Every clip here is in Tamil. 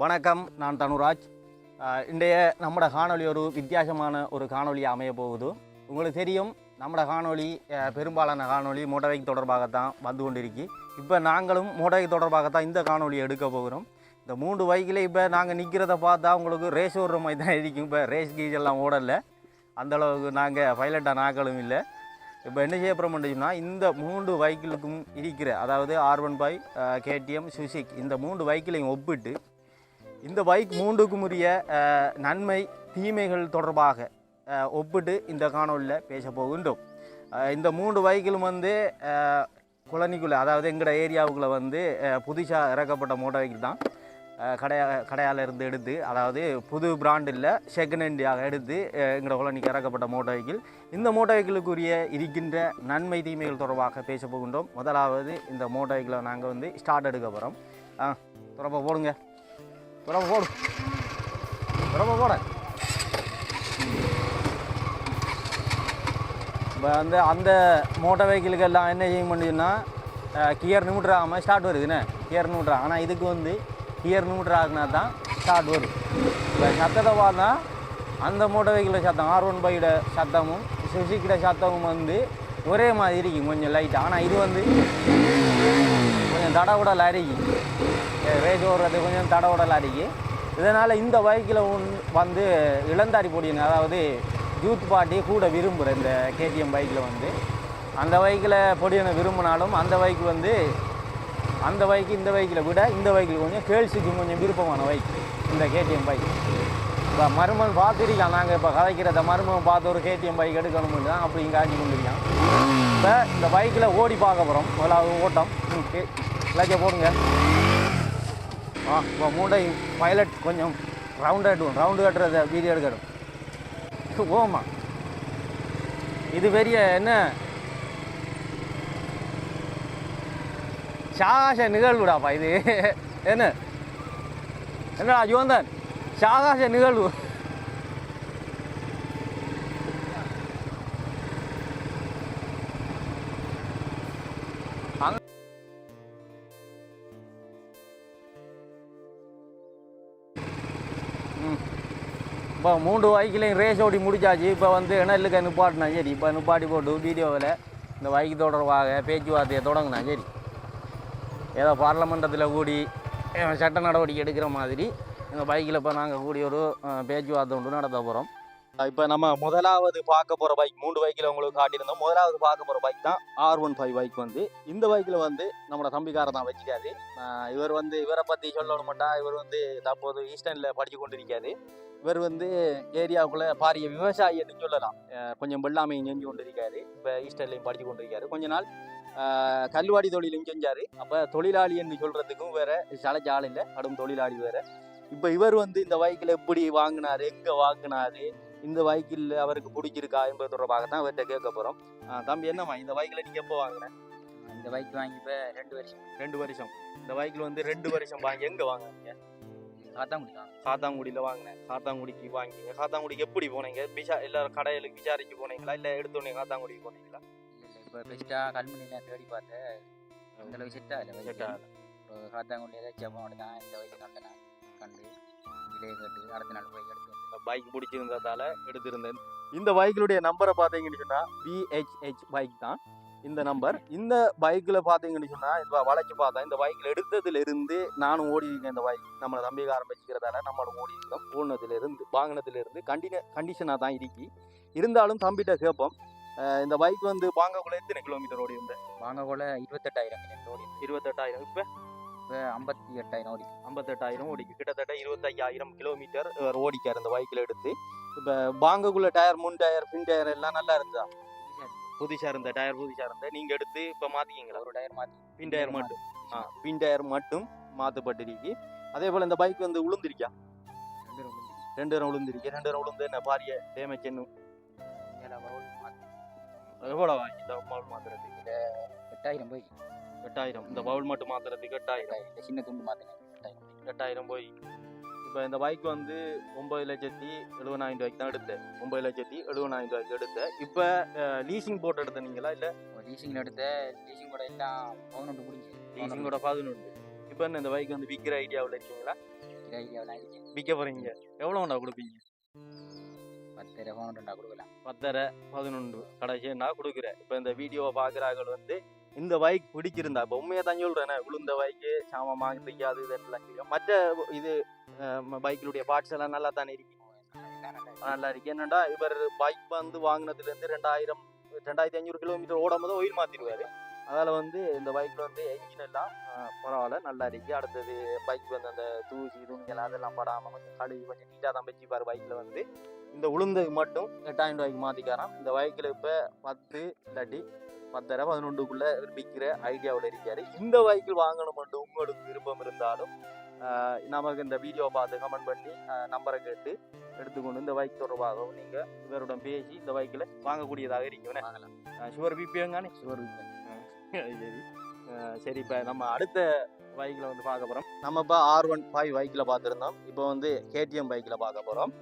வணக்கம் நான் தனுராஜ். இன்றைய நம்மட காணொலி ஒரு வித்தியாசமான ஒரு காணொலி அமைய போகுது. உங்களுக்கு தெரியும் நம்மட காணொலி பெரும்பாலான காணொளி மோட்டார் தொடர்பாகத்தான் வந்து கொண்டிருக்கு. இப்போ நாங்களும் மோட்டார் தொடர்பாகத்தான் இந்த காணொலியை எடுக்க போகிறோம். இந்த மூன்று பைக்கில் இப்போ நாங்கள் நிற்கிறத பார்த்தா உங்களுக்கு ரேஸ் ஓடுற மாதிரி தான் இருக்கும். இப்போ ரேஸ் கீஸ் எல்லாம் ஓடலை. அந்த அளவுக்கு நாங்கள் பைலட்டாக நாக்களும் இல்லை. இப்போ என்ன செய்ய போகிறோம்னா இந்த மூன்று வைக்கிளுக்கும் இருக்கிற அதாவது R one five KTM Suzuki இந்த மூன்று வைக்கிளையும் ஒப்பிட்டு இந்த பைக் மூன்றுக்கும் உரிய நன்மை தீமைகள் தொடர்பாக ஒப்பிட்டு இந்த காணொலியில் பேச போகின்றோம். இந்த மூன்று பைக்கிலும் வந்து குழனிக்குள்ளே அதாவது எங்களோட ஏரியாவுக்குள்ளே வந்து புதுசாக இறக்கப்பட்ட மோட்டார் பைக் தான். கடையா கடையால் இருந்து எடுத்து அதாவது புது பிராண்டில் இல்லை செகண்ட் ஹேண்டியாக எடுத்து அஹ், எங்களோட இறக்கப்பட்ட மோட்டார் வெஹிக்கிள் இந்த மோட்டார் வெஹிக்கிளுக்குரிய இருக்கின்ற நன்மை தீமைகள் தொடர்பாக பேச போகின்றோம். முதலாவது இந்த மோட்டார் வெஹிக்கிளை நாங்கள் வந்து ஸ்டார்ட் எடுக்க போகிறோம் ஆ தொடர்பாக போடுங்க. துறப்ப போடு. துறப்ப போட. இப்போ வந்து அந்த மோட்டார் வெஹிக்கிளுக்கு எல்லாம் என்ன செய்ய முடியும்னா கியர் நிமிட்றாமல் ஸ்டார்ட் வருதுண்ணே கியர் நிமிட்றா ஆனால் இதுக்கு வந்து கியர் நிமிட்ராகுனா தான் ஸ்டார்ட் வரும். இப்போ சத்தத்தை பார்த்தா அந்த மோட்டார் வெஹிக்கிள சத்தம் ஆர் ஒன் பையோட சத்தமும் சுசிக்கிட சத்தமும் வந்து ஒரே மாதிரி இருக்கும். கொஞ்சம் லைட்டாக ஆனால் இது வந்து கொஞ்சம் தடவுடலாக இருக்கும். ரேஸ் ஓடுறது கொஞ்சம் தடவுடல் அடிக்கி இதனால் இந்த பைக்கில் வந்து இளந்தாரி பொடியன் அதாவது யூத் பாட்டி கூட விரும்புகிற இந்த கேடிஎம் பைக்கில் வந்து அந்த பைக்கில் பொடியனை விரும்பினாலும் அந்த பைக் வந்து அந்த பைக்கு இந்த பைக்கில் விட இந்த பைக்கில் கொஞ்சம் கேள்ஸுக்கு கொஞ்சம் விருப்பமான பைக் இந்த கேடிஎம் பைக். இப்போ மருமன் பார்த்துருக்கான் நாங்கள் இப்போ கதைக்கிறத மருமன் பார்த்து ஒரு கேடிஎம் பைக் எடுக்கணும்னு தான் அப்படி இங்கே ஆக்கி கொண்டிருக்கான். இப்போ இந்த பைக்கில் ஓடி பார்க்க போகிறோம் முதலாவது ஓட்டம் ஓகே இலக்கிய போடுங்க. இப்போ மூண்டை பைலட் கொஞ்சம் ரவுண்ட் ஆட்டுவோம் ரவுண்டு கட்டுறத வீடியோ எடுக்கணும். ஓமா இது பெரிய என்ன? சாகாச நிகழ்வுடாப்பா இது. என்ன? என்னடா ஜோந்தன் சாகாச நிகழ்வு. இப்போ மூன்று பைக்கிலையும் ரேஸ் ஓடி முடிச்சாச்சு. இப்போ வந்து இணலுக்கு நிப்பாட்டினா சரி. இப்போ நிப்பாட்டி போட்டு வீடியோவில் இந்த பைக் தொடர்பாக பேச்சுவார்த்தையை தொடங்கினா சரி. ஏதோ பார்லமெண்டத்தில் கூடி சட்ட நடவடிக்கை எடுக்கிற மாதிரி இந்த பைக்கில் இப்போ நாங்கள் கூடிய ஒரு பேச்சுவார்த்தை ஒன்று நடத்த போகிறோம் இப்போ நம்ம முதலாவது பார்க்க போகிற பைக் மூன்று பைக்கில் உங்களுக்கு காட்டியிருந்தோம். முதலாவது பார்க்க போகிற பைக் தான் ஆர் ஒன் ஃபைவ் பைக் வந்து. இந்த பைக்கில் வந்து நம்மளோட தம்பிக்காரர் தான் வச்சுக்காரு இவர் வந்து இவரை பற்றி சொல்லணும் மாட்டா இவர் வந்து தற்போது ஈஸ்டர்னில் படித்து கொண்டிருக்காரு. இவர் வந்து ஏரியாவுக்குள்ள பாரிய விவசாயி என்று சொல்லலாம். கொஞ்சம் வெள்ளாமையும் செஞ்சு கொண்டிருக்காரு. இப்போ ஈஸ்டர்லையும் படித்து கொண்டிருக்காரு. கொஞ்ச நாள் கல்வாடி தொழிலும் செஞ்சார். அப்போ தொழிலாளி என்று சொல்கிறதுக்கும் வேற சளைச்ச ஆள் இல்லை. கடும் தொழிலாளி வேற. இப்போ இவர் வந்து இந்த பைக்கில் எப்படி வாங்கினாரு எங்கே வாங்கினாரு இந்த பைக்கில் அவருக்கு பிடிச்சிருக்கா என்பது தொடர்பாக தான் அவர்கிட்ட கேட்க போகிறோம் தம்பி என்னம்மா இந்த பைக்கில் நீங்கள் எப்போ வாங்கினேன் இந்த பைக் வாங்கி இப்போ ரெண்டு வருஷம். ரெண்டு வருஷம். இந்த பைக்கில் வந்து ரெண்டு வருஷம் வாங்கி எங்கே வாங்குனீங்க? காத்தாங்குடி தான் காத்தாங்குடியில் வாங்கினேன். காத்தாங்குடிக்கு வாங்கிங்க காத்தாங்குடிக்கு எப்படி போனீங்க? விசா எல்லாரும் கடையிலுக்கு விசாரிச்சு போனீங்களா? இல்லை எடுத்தோடனே காத்தாங்குடிக்கு போனீங்களா? இப்போ பெஸ்ட்டாக கல்முனையில் தேடி பார்த்தேன் அந்த அளவுக்கு செட் ஆகல. Set ஆகல. இப்போ காத்தாங்குடி ஏதாச்சும் போனோட தான் இந்த பைக் கண்டேன் கண்டு விலையை கேட்டு அடுத்த நாள் போய் எடுத்து பைக் பிடிச்சிருந்ததால எடுத்திருந்தேன். இந்த பைக்கினுடைய நம்பரை பார்த்தீங்கன்னு சொன்னால் பிஹெச்ஹெச் பைக் தான். இந்த நம்பர் இந்த பைக்கில் பார்த்தீங்கன்னு சொன்னால் இப்போ வளைச்சு பார்த்தா இந்த பைக்கில் எடுத்ததுல இருந்து நானும் ஓடி இருக்கேன் இந்த பைக் நம்மளை தம்பிக்க ஆரம்பிச்சுக்கிறதால நம்மளும் ஓடி இருக்கோம் ஓடினதுல இருந்து வாங்கினதுல இருந்து கண்டின கண்டிஷனாக தான் இருக்கு. இருந்தாலும் தம்பிகிட்ட கேட்போம். இந்த பைக் வந்து வாங்கக்குள்ள எத்தனை கிலோமீட்டர் ஓடி இருந்தேன் கூட இருபத்தெட்டாயிரம் கிலோமீட்டர் ஓடி இருபத்தெட்டாயிரம். இப்போ? இப்போ ஐம்பத்தி எட்டாயிரம் ஓடி ஐம்பத்தெட்டாயிரம் ஓடிக்கு கிட்டத்தட்ட இருபத்தையாயிரம் கிலோமீட்டர் ஓடிக்கார் இந்த பைக்கில் எடுத்து. இப்போ பாங்கக்குள்ள டயர் முன் டயர் பின் டயர் எல்லாம் நல்லா இருந்தா புதுசாக இருந்த டயர் புதுசாக இருந்த நீங்கள் எடுத்து இப்போ மாற்றிக்கிங்களா ஒரு டயர் மாற்றி பின் டயர் மட்டும். ஆ பின் டயர் மட்டும் மாற்றப்பட்டிருக்கு அதே போல் இந்த பைக் வந்து உளுந்திருக்கா? ரெண்டு தரம் உளுந்திருக்கு. ரெண்டு தரம் உளுந்து என்ன பாரிய டேமேஜ் மாற்றி எவ்வளோ இந்த பவுல் மாத்துறதுக்கு? எட்டாயிரம் போய். எட்டாயிரம். இந்த பவுல் மட்டும் மாத்துறதுக்கு எட்டாயிரம். சின்ன துண்டு மாற்றினேன் எட்டாயிரம் போய். இப்போ இந்த பைக் வந்து ஒம்பது லட்சத்தி எழுபதாயிரம் ரூபாய்க்கு தான் எடுத்தேன். ஒம்பது லட்சத்தி எழுபதாயிரம் ரூபாய்க்கு எடுத்தேன். இப்போ லீசிங் போட்டு எடுத்தீங்களா இல்லை? இப்போ லீசிங்கில் எடுத்த லீசிங் கூட எல்லாம் பதினொன்று முடிஞ்சு லீசிங்கோட பதினொன்று. இப்போ என்ன இந்த பைக் வந்து விற்கிற ஐடியாவில் இருக்கீங்களா? இந்த ஐடியாவில் இருக்கு விற்க போகிறீங்க எவ்வளோண்டா கொடுப்பீங்க? பத்து பவுண்டுண்டா கொடுக்கலாம். பத்தரை பதினொன்று. கடைசியா கொடுக்குறேன். இப்போ இந்த வீடியோவை பார்க்குறார்கள் வந்து இந்த பைக் பிடிச்சிருந்தா இப்போ உண்மையை தான் சொல்கிறேன் விழுந்த பைக்கு வாங்குறதுக்கு அது இதெல்லாம் மற்ற இது பைக்கினுடைய பார்ட்ஸ் எல்லாம் நல்லா தானே இருக்கு நல்லா இருக்கு. என்னடா இவர் பைக் வந்து வாங்கினதுலேருந்து ரெண்டாயிரம் ரெண்டாயிரத்தி ஐநூறு கிலோமீட்டர் ஓடும் போது ஒயில் மாற்றிடுவார் அதில் வந்து இந்த பைக்கில் வந்து என்ஜின் எல்லாம் பரவாயில்ல நல்லா இருக்கு. அடுத்தது பைக் வந்து அந்த தூசி துணிகள் அதெல்லாம் படாமல் கொஞ்சம் கழுவி கொஞ்சம் நீட்டாக தான் வச்சுப்பார் பைக்கில் வந்து. இந்த உளுந்தது மட்டும் எட்டாயிரம் ரூபாய்க்கு மாற்றிக்காராம் இந்த பைக்கில் இப்போ பத்து இல்லாட்டி பத்தரை பதினொன்றுக்குள்ளே விற்கிற ஐடியாவில் இருக்காரு. இந்த பைக்கில் வாங்கணும் மட்டும் உங்களுக்கு விருப்பம் இருந்தாலும் நமக்கு இந்த வீடியோவை பார்த்து கமெண்ட் பண்ணி நம்பரை கேட்டு எடுத்துக்கொண்டு இந்த பைக் தொடர்பாகவும் நீங்கள் இவருடன் பேசி இந்த பைக்கில் வாங்கக்கூடியதாக இருக்கணும் சுவர் பிபிஎங்கானே சுவர் சரி சரி. இப்போ நம்ம அடுத்த பைக்கில் வந்து பார்க்க போகிறோம் நம்ம இப்போ ஆர் ஒன் ஃபைவ் பைக்கில் பார்த்துருந்தோம். இப்போ வந்து கேடிஎம் பைக்கில் பார்க்க போகிறோம்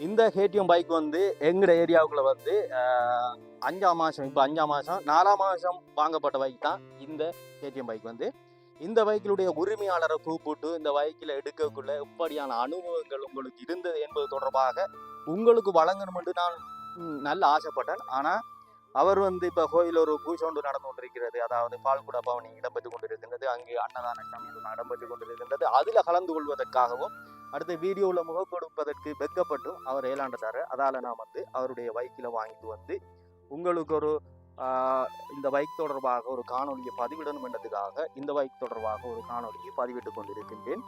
இந்த கேடிஎம் பைக் வந்து எங்கட ஏரியாவுக்குள்ள வந்து அஞ்சாம் மாதம் இப்போ அஞ்சாம் மாதம் நாலாம் மாதம் வாங்கப்பட்ட பைக் தான் இந்த கேடிஎம் பைக் வந்து. இந்த பைக்கிலுடைய உரிமையாளரை கூப்பிட்டு இந்த பைக்கில் எடுக்கக்குள்ள எப்படியான அனுபவங்கள் உங்களுக்கு இருந்தது என்பது தொடர்பாக உங்களுக்கு வழங்கணும் என்று நான் நல்ல ஆசைப்பட்டேன். ஆனால் அவர் வந்து இப்போ கோயில் ஒரு பூசோண்டு நடந்து கொண்டிருக்கிறது. அதாவது பால்குடா பவனி இடம்பெற்று கொண்டிருக்கின்றது. அங்கே அன்னதான சமையல் இடம்பெற்று கொண்டிருக்கின்றது. அதில் கலந்து கொள்வதற்காகவும் அடுத்த வீடியோவில் முகம் கொடுப்பதற்கு வெக்கப்பட்டும் அவர் ஏலாண்டுட்டார் அதால் நான் வந்து அவருடைய பைக்கில் வாங்கிட்டு வந்து உங்களுக்கு ஒரு இந்த பைக் தொடர்பாக ஒரு காணொலியை பதிவிடணும் என்றதுக்காக இந்த பைக் தொடர்பாக ஒரு காணொலியை பதிவிட்டு கொண்டிருக்கின்றேன்.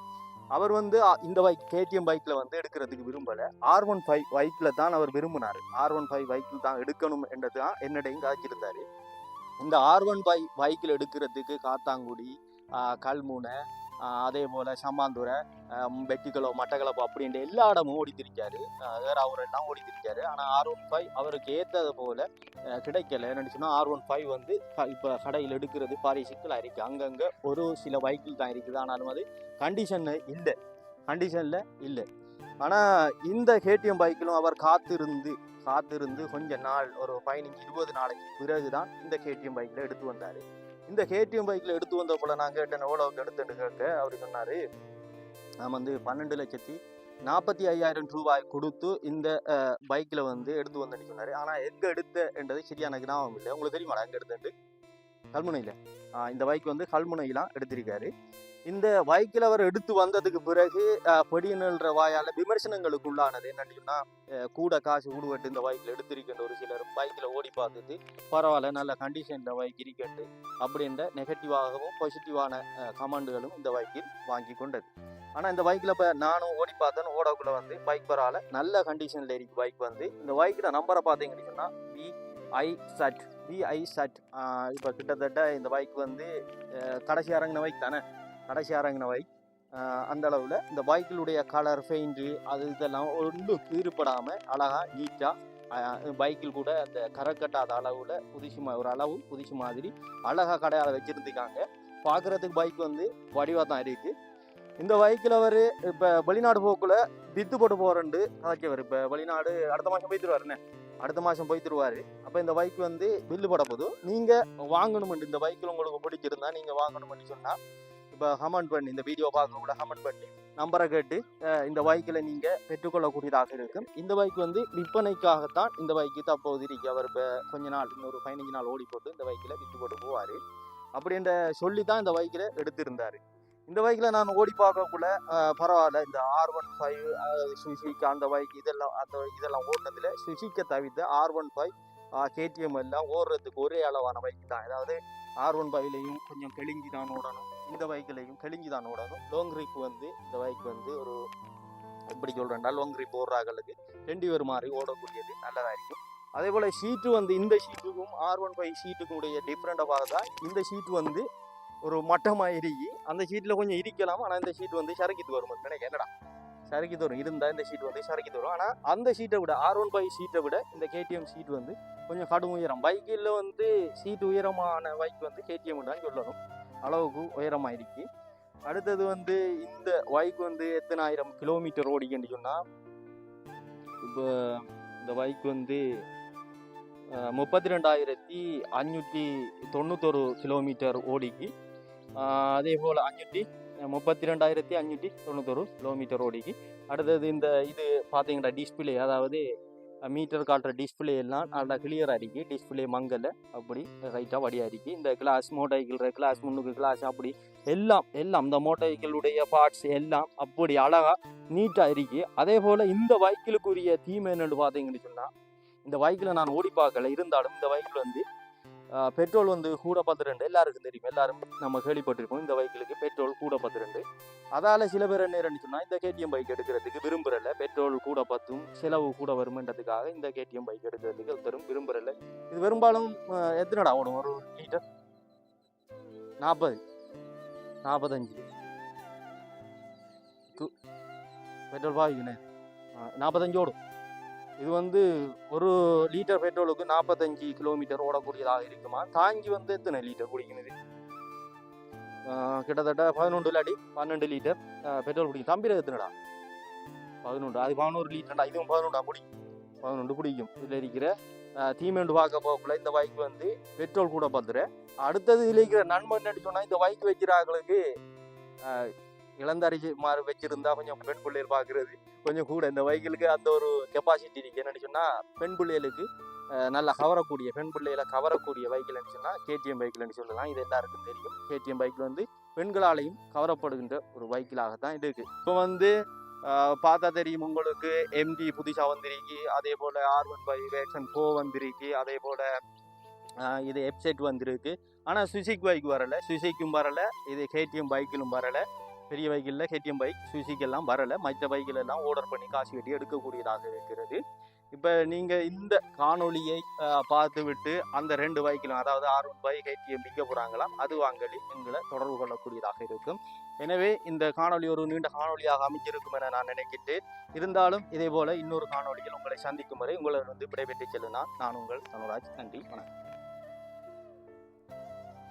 அவர் வந்து இந்த பைக் கேடிஎம் பைக்கில் வந்து எடுக்கிறதுக்கு விரும்பலை. ஆர் ஒன் ஃபைவ் பைக்கில் தான் அவர் விரும்பினார். ஆர் ஒன் ஃபைவ் பைக்கில் தான் எடுக்கணும் என்றது தான் என்னடையும் காய்ச்சிருந்தாரு இந்த ஆர் ஒன் ஃபைவ் பைக்கில் எடுக்கிறதுக்கு காத்தாங்குடி கல்மூனை கல்முனை அதே போல் சம்மாந்துரை ஆஹ், வெட்டிக்கலோ மட்டக்களப்பு அப்படின்ற எல்லா இடமும் ஓடித்திருக்காரு வேற அவரெல்லாம் ஓடித்திருக்காரு ஆனால் ஆர் ஒன் ஃபைவ் அவருக்கு ஏற்றது போல் கிடைக்கல. என்னன்னு சொன்னால் ஆர் ஒன் ஃபைவ் வந்து இப்போ கடையில் எடுக்கிறது பாரிய சிக்கலாக இருக்குது அங்கங்கே ஒரு சில பைக்கில் தான் இருக்குது. ஆனாலும் அது கண்டிஷனில் இல்லை. கண்டிஷனில் இல்லை. ஆனால் இந்த கேடிஎம் பைக்கிலும் அவர் காத்திருந்து காத்திருந்து கொஞ்ச நாள் ஒரு பதினஞ்சு இருபது நாளைக்கு பிறகு தான் இந்த கேடிஎம் பைக்கில் எடுத்து வந்தார். இந்த கேடிஎம் பைக்கில் எடுத்து வந்த போல நான் கேட்டேன் எவ்வளோக்கு எடுத்துட்டு கேட்க அவர் சொன்னார் நான் வந்து பன்னெண்டு லட்சத்தி நாற்பத்தி ஐயாயிரம் ரூபாய் கொடுத்து இந்த பைக்கில் வந்து எடுத்து வந்தேன்னு சொன்னார். ஆனால் எங்கே எடுத்த என்றது சரியான ஞாபகம் இல்லை. உங்களுக்கு தெரியுமாடா எங்கே எடுத்துட்டு கல்முனையில். இந்த பைக் வந்து கல்முனையிலாம் எடுத்திருக்காரு. இந்த வாய்க்கில் அவர் எடுத்து வந்ததுக்கு பிறகு பொடியன்ற வாயால் விமர்சனங்களுக்கு உள்ளானது என்னன்னு சொன்னால் கூட காசு உடுவட்டு இந்த வாய்க்கில் எடுத்திருக்கின்ற ஒரு சிலர் பைக்கில் ஓடி பார்த்துட்டு பரவாயில்ல நல்ல கண்டிஷனில் வாய்க்கு இருக்கட்டு அப்படின்ற நெகட்டிவாகவும் பாசிட்டிவான கமெண்டுகளும் இந்த பைக்கில் வாங்கி கொண்டது. ஆனால் இந்த பைக்கில் இப்போ நானும் ஓடி பார்த்தேன் ஓடக்குள்ள வந்து பைக் பரவாயில்ல நல்ல கண்டிஷனில் இருக்கு பைக் வந்து. இந்த பைக்கில் நம்பரை பார்த்தீங்கன்னு சொன்னால் ஐ சட் விஐ சட் இப்போ கிட்டத்தட்ட இந்த பைக் வந்து கடைசி இறங்கின பைக் தானே? கடைசி இறங்கின பைக் அந்த அளவில் இந்த பைக்கிலுடைய கலர் பெயிண்ட்டு அது இதெல்லாம் ஒன்றும் கீறுபடாமல் அழகாக நீட்டாக பைக்கில் கூட அந்த கரை கட்டாத அளவில் புதுசு மா- ஒரு அளவு புதுசு மாதிரி அழகாக கடையால் வச்சுருந்துக்காங்க பார்க்குறதுக்கு பைக் வந்து வடிவாக தான் இருக்குது இந்த பைக்கில் அவர் இப்போ வெளிநாடு போக்குள்ள வித்து போட்டு போகிறேன்ட்டு கதைக்கவர் இப்போ வெளிநாடு அடுத்த மாதம் போய்த்துருவாருண்ணே அடுத்த மாதம் போய்த்துருவாரு அப்போ இந்த பைக் வந்து பில்லு போட போதும் நீங்கள் வாங்கணுமெண்டு இந்த பைக்கில் உங்களுக்கு பிடிச்சிருந்தா நீங்கள் வாங்கணுமெண்டு சொன்னால் இப்போ கமெண்ட் பண்ணி இந்த வீடியோ பார்க்கக்கூட கமெண்ட் பண்ணி நம்பரை கேட்டு இந்த பைக்கில் நீங்கள் பெற்றுக்கொள்ளக்கூடியதாக இருக்கும். இந்த பைக் வந்து விற்பனைக்காகத்தான் இந்த பைக்கு தற்போது இருக்கு. அவர் இப்போ கொஞ்ச நாள் இன்னொரு பதினஞ்சு நாள் ஓடி போட்டு இந்த பைக்கில் விற்று போட்டு போவார். அப்படின்ற சொல்லி தான் இந்த பைக்கில் எடுத்திருந்தார். இந்த பைக்கில் நான் ஓடி பார்க்கக்குள்ள பரவாயில்ல. இந்த ஆர் ஒன் ஃபைவ் சுசிக்கு அந்த பைக் இதெல்லாம் அந்த இதெல்லாம் ஓடுனதில் சுசிக்கை தவிர்த்து ஆர் ஒன் ஃபைவ் கேடிஎம் எல்லாம் ஓடுறதுக்கு ஒரே அளவான பைக் தான். அதாவது ஆர் ஒன் ஃபைவ்லையும் கொஞ்சம் கெளிஞ்சி தான் ஓடணும். இந்த பைக்லையும் கெளிஞ்சி தான் ஓடணும். லாங் ரிப் வந்து இந்த பைக் வந்து ஒரு எப்படி சொல்கிறேன்டா லாங் ரிப் ஓடுறாங்களுக்கு ரெண்டு பேர் மாதிரி ஓடக்கூடியது நல்லதாக இருக்கும். அதே போல் ஷீட்டு வந்து இந்த ஷீட்டுக்கும் ஆர் ஒன் ஃபைவ் ஷீட்டுக்கும் உடைய டிஃப்ரெண்ட்டாக பார்த்தா இந்த ஷீட்டு வந்து ஒரு மட்டமாக இறுகி அந்த ஷீட்டில் கொஞ்சம் இரிக்கலாம் ஆனால் இந்த ஷீட் வந்து சரக்கித்து வரும். நினைக்க என்னடா? சரக்கித்து வரும். இருந்தால் இந்த ஷீட் வந்து சரக்கித்து வரும். ஆனால் அந்த ஷீட்டை விட ஆர் ஒன் ஃபைவ் ஷீட்டை விட இந்த கேடிஎம் ஷீட் வந்து கொஞ்சம் கடும் உயரம். பைக்கில் வந்து சீட் உயரமான பைக் வந்து கேடிஎம் தான் சொல்லணும். அளவுக்கு உயரமாக இருக்கு. அடுத்தது வந்து இந்த பைக் வந்து எத்தனாயிரம் கிலோமீட்டர் ஓடிக்கன்னு சொன்னால் இப்போ இந்த பைக் வந்து முப்பத்தி ரெண்டாயிரத்தி அஞ்சூற்றி தொண்ணூத்தொரு கிலோமீட்டர் ஓடிக்கு. அதே போல் அஞ்சூற்றி முப்பத்தி ரெண்டாயிரத்தி அஞ்சூற்றி தொண்ணூத்தொரு கிலோமீட்டர் ஓடிக்கு. அடுத்தது இந்த இது பார்த்தீங்கன்னா டிஸ்பிளே அதாவது மீட்டர் காட்டுற டிஸ்பிளே எல்லாம் நல்லா கிளியராக இருக்கு. டிஸ்பிளே மங்கல அப்படி ரைட்டாக வடியா இருக்கு. இந்த கிளாஸ் மோட்டர் கிளாஸ் முன்னுக்கு கிளாஸ் அப்படி எல்லாம் எல்லாம் இந்த மோட்டர் பார்ட்ஸ் எல்லாம் அப்படி அழகா நீட்டாக இருக்கு. அதே போல் இந்த பைக்கிலுக்குரிய தீமை என்னன்னு பார்த்தீங்கன்னு சொன்னால் இந்த பைக்கில் நான் ஓடி பார்க்கல. இருந்தாலும் இந்த பைக்கில் வந்து பெட்ரோல் வந்து கூட பத்து ரெண்டு எல்லாருக்கும் தெரியும். எல்லாரும் நம்ம கேள்விப்பட்டிருக்கோம் இந்த பைக்கிலுக்கு பெட்ரோல் கூட பத்து ரெண்டு அதால் சில பேர் என்ன சொன்னால் இந்த கேடிஎம் பைக் எடுக்கிறதுக்கு விரும்புறல பெட்ரோல் கூட பத்தும் செலவு கூட வருமென்றதுக்காக இந்த கேடிஎம் பைக் எடுக்கிறதுக்கு ஒருத்தரும் விரும்புறல இது பெரும்பாலும் எத்தனடா ஓடும்? ஒரு லிட்டர் நாற்பது நாற்பத்தஞ்சு பெட்ரோல் பாவிக்கணே நாற்பத்தஞ்சு ஓடும். இது வந்து ஒரு லிட்டர் பெட்ரோலுக்கு நாற்பத்தஞ்சு கிலோமீட்டர் ஓடக்கூடியதாக இருக்குமா? தாங்கி வந்து எத்தனை லிட்டர் குடிக்கிறது? கிட்டத்தட்ட பதினொன்று அடி பன்னெண்டு லிட்டர் பெட்ரோல் குடிக்கும். தம்பி எத்தனைடா? பதினொன்று. அது பதினோரு லிட்டர்டா இதுவும் பதினொன்றா குடிக்கும் பதினொன்று குடிக்கும். இதில் இருக்கிற ஆஹ் தீமெண்டு பார்க்க போகக்குள்ள இந்த பைக் வந்து பெட்ரோல் கூட பார்த்துரு. அடுத்தது இதில் இருக்கிற நண்பன் என்னன்னு சொன்னால் இந்த பைக் வைக்கிறாங்களுக்கு இளந்தரிசி மாதிரி வச்சிருந்தா கொஞ்சம் பெண் பிள்ளைகள் பார்க்குறது. கொஞ்சம் கூட. இந்த பைக்கிலுக்கு அந்த ஒரு கெப்பாசிட்டி இருக்குது என்னன்னு சொன்னால் பெண் பிள்ளைகளுக்கு நல்லா கவரக்கூடிய பெண் பிள்ளைகளை கவரக்கூடிய பைக்கில்னு சொன்னால் கேடிஎம் பைக்கில்னு சொல்லலாம். இது எல்லாருக்கும் தெரியும். கேடிஎம் பைக்கில் வந்து பெண்களாலையும் கவரப்படுகின்ற ஒரு பைக்கிலாகத்தான் இருக்கு. இப்போ வந்து பார்த்தா தெரியும் உங்களுக்கு எம்டி புதுசாக வந்திருக்கு அதே போல் R one five version four வந்திருக்கு. அதே போல் இது எப்செட் வந்திருக்கு. ஆனால் சுசிக் பைக் வரலை. சுசிக்கும் வரலை. இது கேடிஎம் பைக்கிலும் வரலை. பெரிய பைக்கில் கேடிஎம் பைக் சுசிக் எல்லாம் வரலை. மற்ற பைக்கில் எல்லாம் ஆர்டர் பண்ணி காசு கட்டி எடுக்கக்கூடியதாக இருக்கிறது. இப்போ நீங்கள் இந்த காணொளியை பார்த்து விட்டு அந்த ரெண்டு பைக்கிலும் அதாவது ஆர் ஒன் பைக் கேடிஎம் விற்க போகிறாங்களாம் அது வாங்கலி எங்களை தொடர்பு கொள்ளக்கூடியதாக இருக்கும். எனவே இந்த காணொளி ஒரு நீண்ட காணொளியாக அமைஞ்சிருக்கும் என நான் நினைக்கிட்டு இருந்தாலும் இதே போல இன்னொரு காணொலியில் உங்களை சந்திக்கும் வரை உங்களை வந்து விடைபெற்று செல்லுனா நான் உங்கள் தனுராஜ். நன்றி வணக்கம்.